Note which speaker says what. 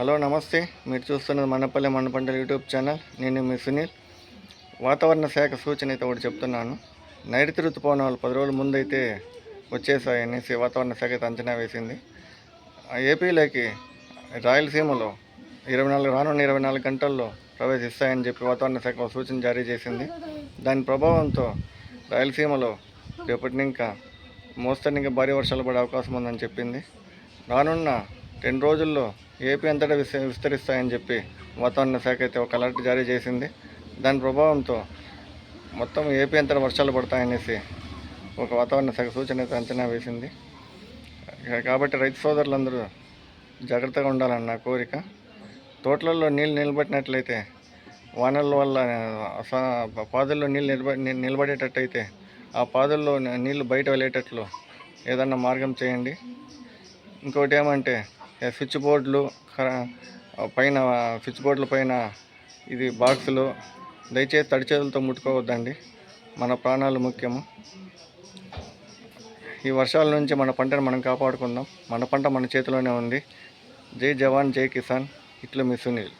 Speaker 1: Hello నమస్తే. మీరు చూస్తున్నది మనపల్లె మన యూట్యూబ్ ఛానల్. నేను మీ సునీల్. వాతావరణ శాఖ సూచన అయితే ఒకటి చెప్తున్నాను. నైరుతి ఋతుపవనాలు పది రోజుల ముందైతే వచ్చేసాయనేసి వాతావరణ శాఖ అయితే అంచనా వేసింది. ఆ ఏపీలోకి రాయలసీమలో ఇరవై నాలుగు రానున్న ఇరవై నాలుగు గంటల్లో ప్రవేశిస్తాయని చెప్పి వాతావరణ శాఖ సూచన జారీ చేసింది. దాని ప్రభావంతో రాయలసీమలో రేపటి ఇంకా మోస్తరు ఇంకా భారీ వర్షాలు పడే అవకాశం ఉందని చెప్పింది. రానున్న రెండు రోజుల్లో ఏపీ అంతటా విస్త విస్తరిస్తాయని చెప్పి వాతావరణ శాఖ అయితే ఒక అలర్ట్ జారీ చేసింది. దాని ప్రభావంతో మొత్తం ఏపీ అంతటా వర్షాలు పడతాయనేసి ఒక వాతావరణ శాఖ సూచన అయితే అంచనా వేసింది. కాబట్టి రైతు సోదరులందరూ జాగ్రత్తగా ఉండాలని నా కోరిక. తోటలలో నీళ్ళు నిలబెట్టినట్లయితే వానల వల్ల పాదుల్లో నీళ్ళు నిలబ నిలబడేటట్టయితే ఆ పాదుల్లో నీళ్ళు బయట వెళ్ళేటట్లు ఏదన్నా మార్గం చేయండి. ఇంకోటి ఏమంటే స్విచ్ బోర్డులు పైన స్విచ్ బోర్డుల పైన ఇది బాక్సులు. దయచేసి తడి చేతులతో ముట్టుకోవద్దండి. మన ప్రాణాలు ముఖ్యము. ఈ వర్షాల నుంచి మన పంటను మనం కాపాడుకుందాం. మన పంట మన చేతిలోనే ఉంది. జై జవాన్ జై కిసాన్. ఇట్లు మీ సునీల్.